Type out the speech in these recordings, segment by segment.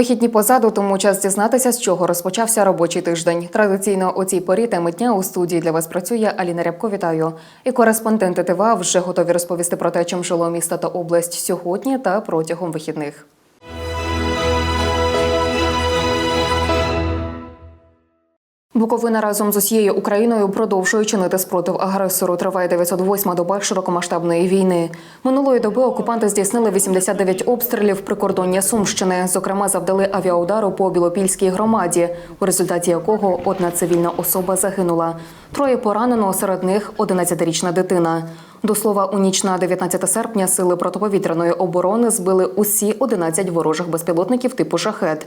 Вихідні позаду, тому час дізнатися, з чого розпочався робочий тиждень. Традиційно у цій порі теми дня у студії для вас працює Аліна Рябко. Вітаю. І кореспонденти ТВА вже готові розповісти про те, чим жило місто та область сьогодні та протягом вихідних. Буковина разом з усією Україною продовжує чинити спротив агресору. Триває 908 доба широкомасштабної війни. Минулої доби окупанти здійснили 89 обстрілів прикордоння Сумщини. Зокрема, завдали авіаудару по Білопільській громаді, у результаті якого одна цивільна особа загинула. Троє поранено, серед них 11-річна дитина. До слова, у ніч на 19 серпня сили протиповітряної оборони збили усі 11 ворожих безпілотників типу шахет.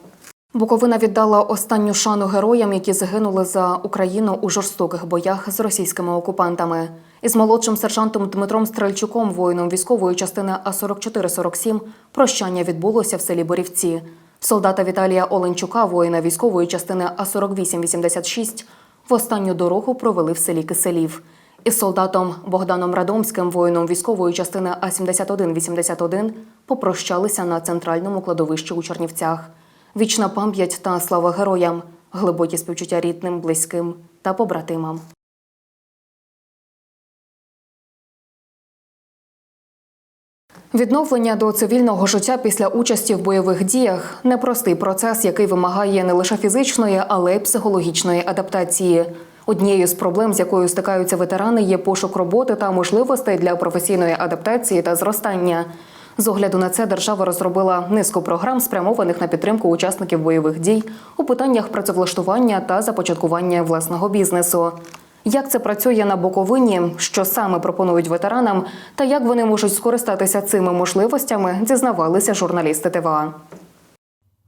Буковина віддала останню шану героям, які загинули за Україну у жорстоких боях з російськими окупантами. Із молодшим сержантом Дмитром Стрельчуком, воїном військової частини А4447, прощання відбулося в селі Борівці. Солдата Віталія Оленчука, воїна військової частини А4886, в останню дорогу провели в селі Киселів. Із солдатом Богданом Радомським, воїном військової частини А7181, попрощалися на центральному кладовищі у Чернівцях. Вічна пам'ять та слава героям, глибокі співчуття рідним, близьким та побратимам. Відновлення до цивільного життя після участі в бойових діях непростий процес, який вимагає не лише фізичної, але й психологічної адаптації. Однією з проблем, з якою стикаються ветерани, є пошук роботи та можливостей для професійної адаптації та зростання. З огляду на це держава розробила низку програм, спрямованих на підтримку учасників бойових дій у питаннях працевлаштування та започаткування власного бізнесу. Як це працює на Буковині, що саме пропонують ветеранам, та як вони можуть скористатися цими можливостями, дізнавалися журналісти ТВА.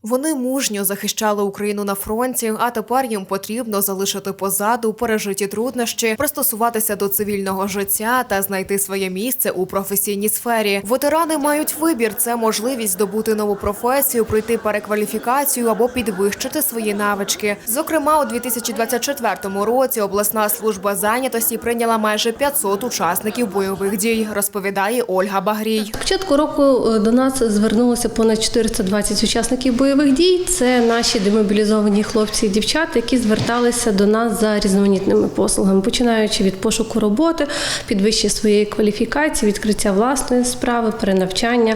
Вони мужньо захищали Україну на фронті, а тепер їм потрібно залишити позаду пережиті труднощі, пристосуватися до цивільного життя та знайти своє місце у професійній сфері. Ветерани мають вибір: це можливість здобути нову професію, пройти перекваліфікацію або підвищити свої навички. Зокрема, у 2024 році обласна служба зайнятості прийняла майже 500 учасників бойових дій. Розповідає Ольга Багрій. Початку року е, до нас звернулося понад 420 учасників бойових дій. Це наші демобілізовані хлопці і дівчата, які зверталися до нас за різноманітними послугами, починаючи від пошуку роботи, підвищення своєї кваліфікації, відкриття власної справи, перенавчання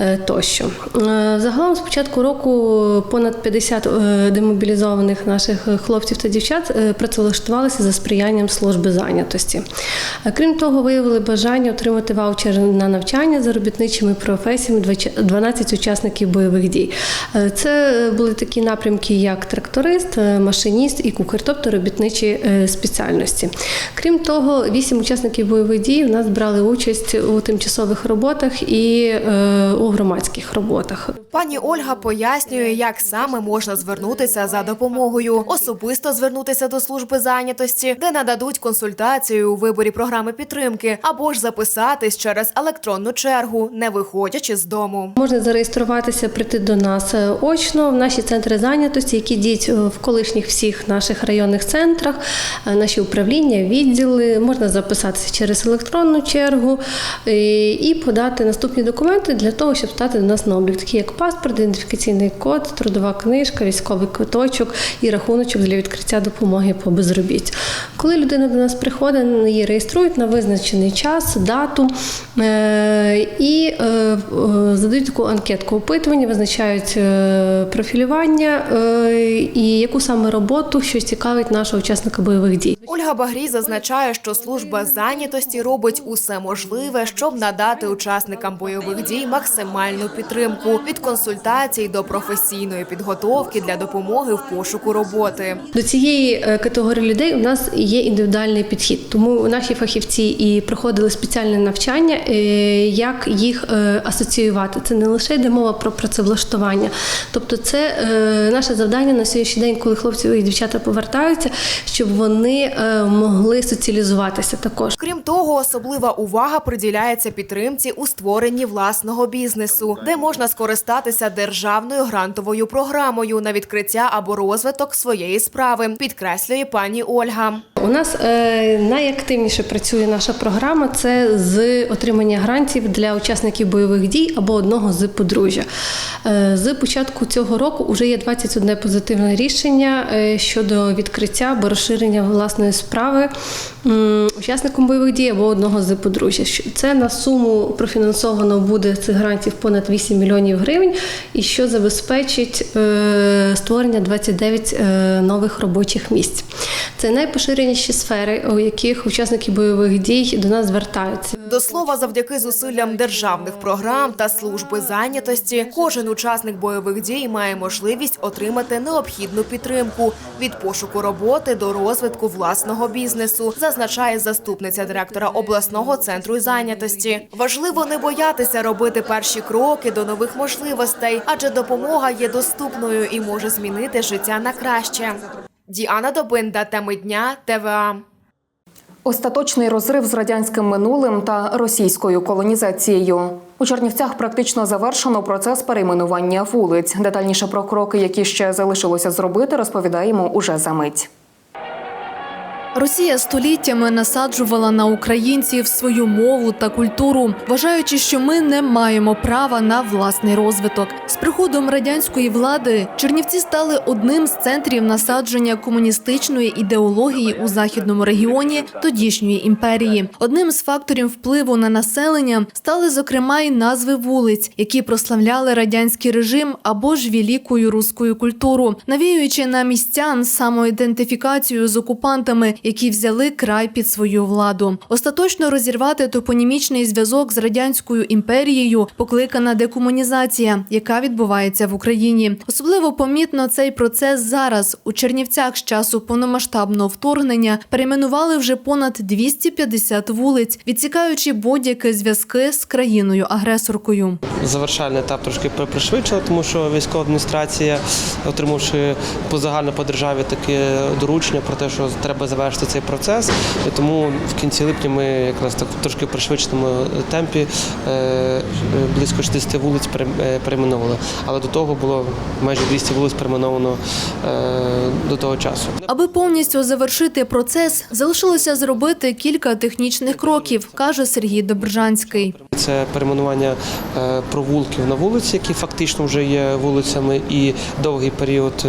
е, тощо. Е, Загалом з початку року понад 50 е, демобілізованих наших хлопців та дівчат працевлаштувалися за сприянням служби зайнятості. Крім того, виявили бажання отримати ваучер на навчання за робітничими професіями 12 учасників бойових дій. Е, Це були такі напрямки, як тракторист, е, машиніст і кухар, тобто робітничі е, спеціальності. Крім того, вісім учасників бойових дій у нас брали участь у тимчасових роботах і е, у громадських роботах. Пані Ольга пояснює, як саме можна звернутися за допомогою, особисто звернутися до служби зайнятості, де нададуть консультацію у виборі програми підтримки, або ж записатись через електронну чергу, не виходячи з дому. Можна зареєструватися, прийти до нас очно в наші центри зайнятості, які діють е, в колишніх всіх наших районних центрах, е, наші управління, відділи. Можна записатися через електронну чергу е, і подати наступні документи для того, щоб стати до нас на облік, такі як паспорт, ідентифікаційний код, трудова книжка, військовий квиточок і рахуночок для відкриття допомоги по безробіттю. Коли людина до нас приходить, її реєструють на визначений час, дату і задають таку анкетку опитування, визначають профілювання е, і яку саме роботу, що цікавить нашого учасника бойових дій. Ольга Багрій зазначає, що служба зайнятості робить усе можливе, щоб надати учасникам бойових дій максимальну підтримку від консультацій до професійної підготовки для допомоги в пошуку роботи. До цієї е, категорії людей у нас є індивідуальний підхід, тому наші фахівці і проходили спеціальне навчання, е, як їх е, асоціювати. Це не лише йде мова про працевлаштування, Тобто, це наше завдання на сьогоднішній день, коли хлопці і дівчата повертаються, щоб вони могли соціалізуватися також. Крім того, особлива увага приділяється підтримці у створенні власного бізнесу, де можна скористатися державною грантовою програмою на відкриття або розвиток своєї справи, підкреслює пані Ольга. У нас е, найактивніше працює наша програма це з отримання грантів для учасників бойових дій або одного з подружжя. Е, з початку цього року вже є 21 позитивне рішення е, щодо відкриття або розширення власної справи учасником бойових дій або одного з подружжя. Це на суму профінансовано буде цих грантів понад 8 мільйонів гривень, і що забезпечить е, створення 29 е, нових робочих місць. Це найпоширеніші сфери, у яких учасники бойових дій до нас звертаються. До слова, завдяки зусиллям державних програм та служби зайнятості, кожен учасник бойових дій має можливість отримати необхідну підтримку від пошуку роботи до розвитку власного бізнесу, зазначає заступниця директора обласного центру зайнятості. Важливо не боятися робити перші кроки до нових можливостей, адже допомога є доступною і може змінити життя на краще. Діана Добинда, теми дня, ТВА. Остаточний розрив з радянським минулим та російською колонізацією. У Чернівцях практично завершено процес перейменування вулиць. Детальніше про кроки, які ще залишилося зробити, розповідаємо уже за мить. Росія століттями насаджувала на українців свою мову та культуру, вважаючи, що ми не маємо права на власний розвиток. З приходом радянської влади Чернівці стали одним з центрів насадження комуністичної ідеології у західному регіоні тодішньої імперії. Одним з факторів впливу на населення стали зокрема й назви вулиць, які прославляли радянський режим або ж великою руською культуру, навіюючи на містян самоідентифікацію з окупантами, які взяли край під свою владу. Остаточно розірвати топонімічний зв'язок з радянською імперією покликана декомунізація, яка відбувається в Україні. Особливо помітно цей процес зараз. У Чернівцях з часу повномасштабного вторгнення перейменували вже понад 250 вулиць, відсікаючи будь-які зв'язки з країною-агресоркою. завершальний етап трошки при- пришвидшила, тому що військова адміністрація, отримавши по загально по державі таке доручення про те, що треба завершити цей процес. І тому в кінці липня ми якраз так трошки пришвидшеному темпі е, е, близько 60 вулиць е, перейменовували. Але до того було майже 200 вулиць перейменовано до того часу. Аби повністю завершити процес, залишилося зробити кілька технічних кроків, каже Сергій Добржанський. Це перейменування провулків на вулиці, які фактично вже є вулицями, і довгий період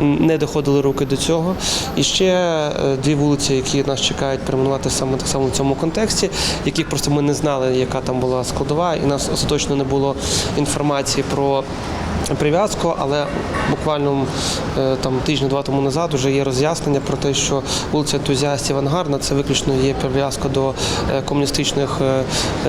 не доходили руки до цього. І ще е, дві вулиці, які нас чекають перейменувати саме так само в цьому контексті, яких просто ми не знали, яка там була складова, і нас остаточно не було інформації про. Прив'язку, але буквально е, там тижня-два тому назад вже є роз'яснення про те, що вулиця ентузіастів Ангарна це виключно є прив'язка до е, комуністичних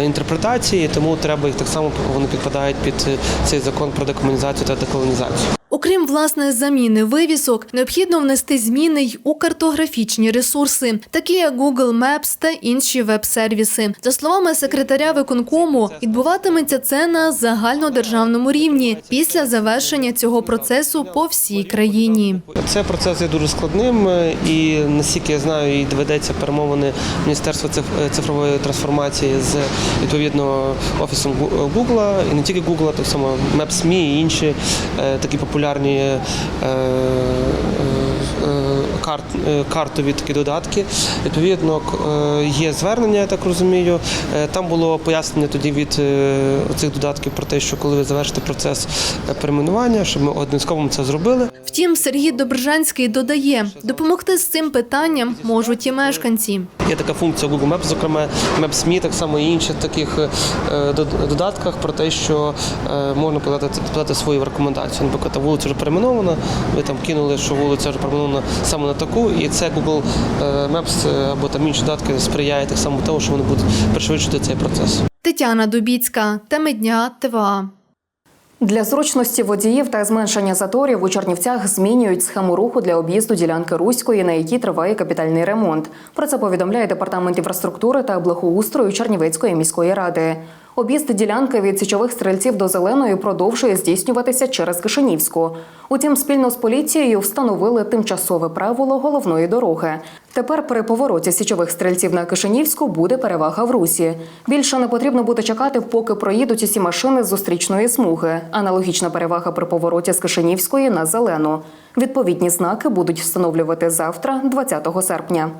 інтерпретацій, тому треба їх так само вони підпадають під цей закон про декомунізацію та деколонізацію. Окрім власне заміни вивісок, необхідно внести зміни й у картографічні ресурси, такі як Google Maps та інші веб-сервіси. За словами секретаря виконкому, відбуватиметься це на загальнодержавному рівні після завершення цього процесу по всій країні. Це процес є дуже складним, е, і наскільки я знаю, і доведеться перемовини Міністерства е, цифрової трансформації з відповідно офісом Гугла, і не тільки Гугла, так само Maps.me і інші е, такі популярні е, карт, е, картові такі додатки. Відповідно, е, є звернення, я так розумію. Е, Там було пояснення тоді від цих додатків про те, що коли ви завершите процес перейменування, щоб ми обов'язково це зробили. Втім, Сергій Добржанський додає, допомогти з цим питанням можуть і мешканці. Є така функція Google Maps, зокрема Maps.me, так само і інших таких додатках про те, що можна подати, подати свою рекомендацію. Наприклад, вулиця вже перейменована, ви там кинули, що вулиця вже перейменована саме на таку, і це Google е, Maps е, або там інші додатки сприяє так само тому, що вони будуть пришвидшити цей процес. Тетяна Дубіцька, теми дня ТВА. Для зручності водіїв та зменшення заторів у Чернівцях змінюють схему руху для об'їзду ділянки Руської, на якій триває капітальний ремонт. Про це повідомляє департамент інфраструктури та благоустрою Чернівецької міської ради. Об'їзд ділянки від січових стрільців до зеленої продовжує здійснюватися через Кишинівську. Утім, спільно з поліцією встановили тимчасове правило головної дороги. Тепер при повороті січових стрільців на Кишинівську буде перевага в русі. Більше не потрібно буде чекати, поки проїдуть усі машини з зустрічної смуги. Аналогічна перевага при повороті з Кишинівської на зелену. Відповідні знаки будуть встановлювати завтра, 20 серпня.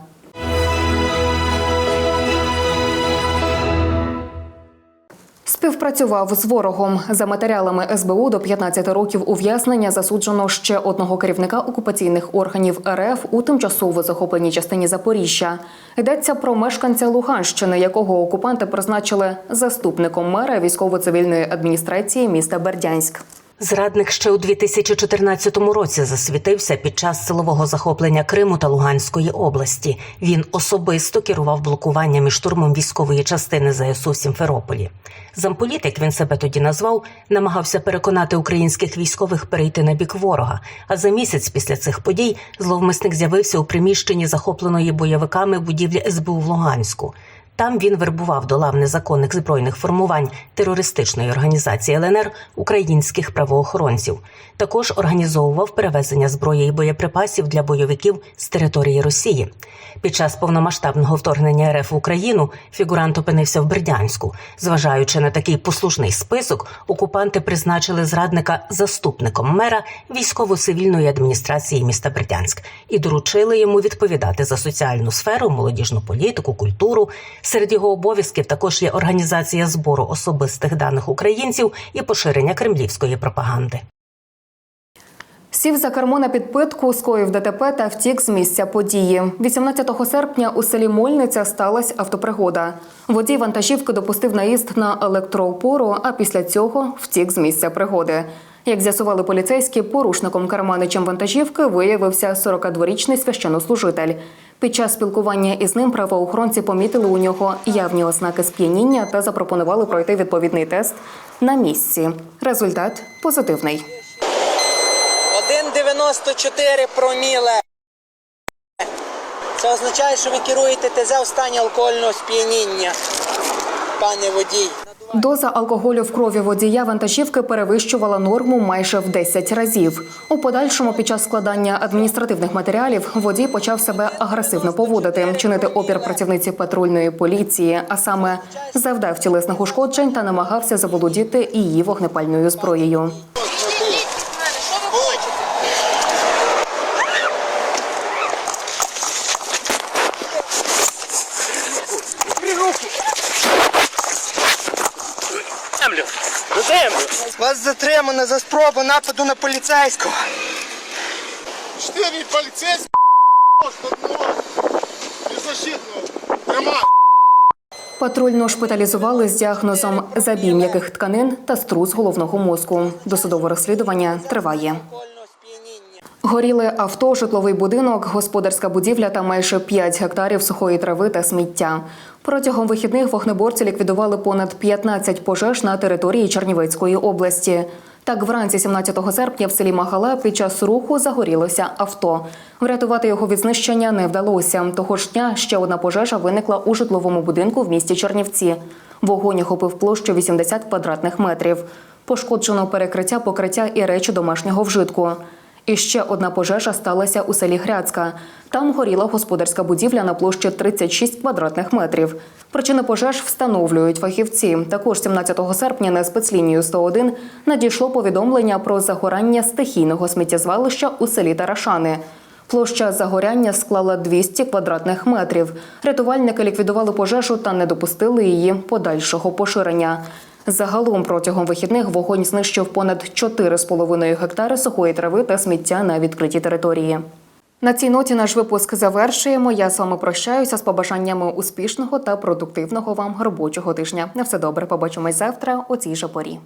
Співпрацював з ворогом за матеріалами СБУ до 15 років ув'язнення засуджено ще одного керівника окупаційних органів РФ у тимчасово захопленій частині Запоріжжя. Йдеться про мешканця Луганщини, якого окупанти призначили заступником мера військово-цивільної адміністрації міста Бердянськ. Зрадник ще у 2014 році засвітився під час силового захоплення Криму та Луганської області. Він особисто керував блокуванням і штурмом військової частини ЗСУ в Сімферополі. Замполіт, як він себе тоді назвав, намагався переконати українських військових перейти на бік ворога. А за місяць після цих подій зловмисник з'явився у приміщенні захопленої бойовиками будівлі СБУ в Луганську. Там він вербував до лав незаконних збройних формувань терористичної організації ЛНР українських правоохоронців. Також організовував перевезення зброї і боєприпасів для бойовиків з території Росії. Під час повномасштабного вторгнення РФ в Україну фігурант опинився в Бердянську. Зважаючи на такий послушний список, окупанти призначили зрадника заступником мера військово-цивільної адміністрації міста Бердянськ і доручили йому відповідати за соціальну сферу, молодіжну політику, культуру. Серед його обов'язків також є організація збору особистих даних українців і поширення кремлівської пропаганди. Сів за кермо на підпитку, скоїв ДТП та втік з місця події. 18 серпня у селі Мольниця сталася автопригода. Водій вантажівки допустив наїзд на електроопору, а після цього втік з місця пригоди. Як з'ясували поліцейські, порушником керманичем вантажівки виявився 42-річний священнослужитель. Під час спілкування із ним правоохоронці помітили у нього явні ознаки сп'яніння та запропонували пройти відповідний тест на місці. Результат позитивний. 1,94 проміле. Це означає, що ви керуєте ТЗ в стані алкогольного сп'яніння, пане водій. Доза алкоголю в крові водія вантажівки перевищувала норму майже в 10 разів. У подальшому, під час складання адміністративних матеріалів, водій почав себе агресивно поводити, чинити опір працівниці патрульної поліції, а саме завдав тілесних ушкоджень та намагався заволодіти її вогнепальною зброєю. Вас затримано за спробу нападу на поліцейського. Чотири поліцейські беззащитного. Тримай. Патрульну шпиталізували з діагнозом забій м'яких тканин та струс головного мозку. Досудове розслідування триває. Горіли авто, житловий будинок, господарська будівля та майже 5 гектарів сухої трави та сміття. Протягом вихідних вогнеборці ліквідували понад 15 пожеж на території Чернівецької області. Так, вранці 17 серпня в селі Магала під час руху загорілося авто. Врятувати його від знищення не вдалося. Того ж дня ще одна пожежа виникла у житловому будинку в місті Чернівці. Вогонь охопив площу 80 квадратних метрів. Пошкоджено перекриття, покриття і речі домашнього вжитку. І ще одна пожежа сталася у селі Гряцька. Там горіла господарська будівля на площі 36 квадратних метрів. Причини пожеж встановлюють фахівці. Також 17 серпня на спецлінію 101 надійшло повідомлення про загорання стихійного сміттєзвалища у селі Тарашани. Площа загоряння склала 200 квадратних метрів. Рятувальники ліквідували пожежу та не допустили її подальшого поширення. Загалом протягом вихідних вогонь знищив понад 4,5 гектари сухої трави та сміття на відкритій території. На цій ноті наш випуск завершуємо. Я з вами прощаюся з побажаннями успішного та продуктивного вам робочого тижня. На все добре. Побачимось завтра у цій же порі.